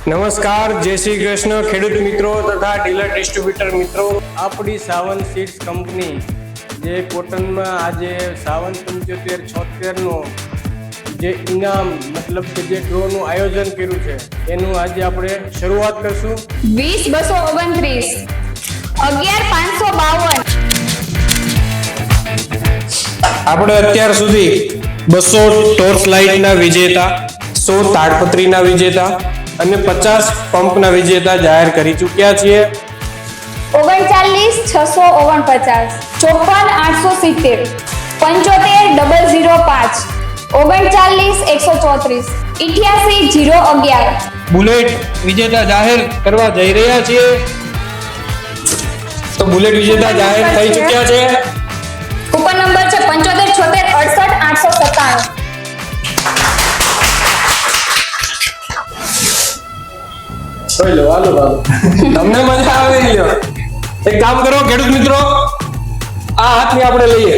નમસ્કાર જય શ્રી કૃષ્ણ ખેડૂત મિત્રો તથા ડીલર ડિસ્ટ્રીબ્યુટર મિત્રો. આપણી સાવન સીડ્સ કંપની જે કોટનમાં આજે સાવન પંચોતેર છોતેરનો જે ઇનામ મતલબ કે જે ડ્રોનું આયોજન કર્યું છે એનું આજે આપણે શરૂઆત કરશું. વીસ બસો ઓગણત્રીસ અગિયાર પાંચસો બાવન. આપણે અત્યાર સુધી બસો ટોર્ચ લાઇટના વિજેતા સો તાડપત્રીના વિજેતા અને પચાસ પંપના વિજેતા જાહેર કરી ચૂક્યા છીએ. ઓગણચાલીસ છસો ઓગણપચાસ ચોપન આઠસો સિત્તેર પંચોતેર ડબલ ઝીરો પાંચ ઓગણચાલીસ એકસો ચોત્રીસ ઇઠ્યાસી જીરો અગિયાર. બુલેટ વિજેતા જાહેર કરવા જઈ રહ્યા છીએ. તો બુલેટ વિજેતા જાહેર થઈ ચૂક્યા છે. કૂપન નંબર છે પંચોતેર છોતેર અડસઠ આઠસો સત્તાણું. લો, હાલો હાલો. તમને મજા આવે એક કામ કરો, ખેડૂત મિત્રો, આ હાથની આપણે લઈએ.